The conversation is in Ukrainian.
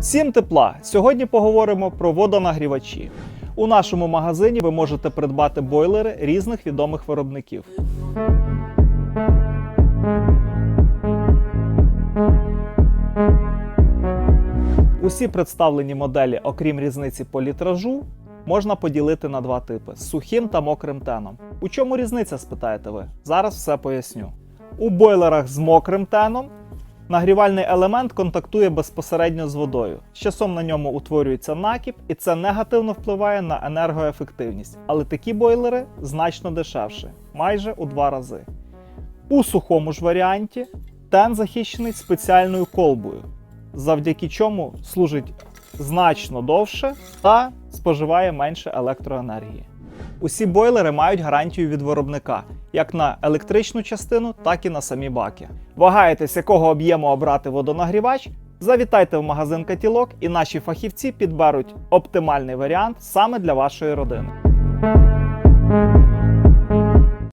Всім тепла! Сьогодні поговоримо про водонагрівачі. У нашому магазині ви можете придбати бойлери різних відомих виробників. Усі представлені моделі, окрім різниці по літражу, можна поділити на два типи з сухим та мокрим теном. У чому різниця, спитаєте ви? Зараз все поясню. У бойлерах з мокрим теном нагрівальний елемент контактує безпосередньо з водою. З часом на ньому утворюється накіп, і це негативно впливає на енергоефективність. Але такі бойлери значно дешевші, майже у два рази. У сухому ж варіанті тен захищений спеціальною колбою, завдяки чому служить значно довше та споживає менше електроенергії. Усі бойлери мають гарантію від виробника як на електричну частину, так і на самі баки. Вагаєтесь, якого об'єму обрати водонагрівач? Завітайте в магазин Катілок, і наші фахівці підберуть оптимальний варіант саме для вашої родини.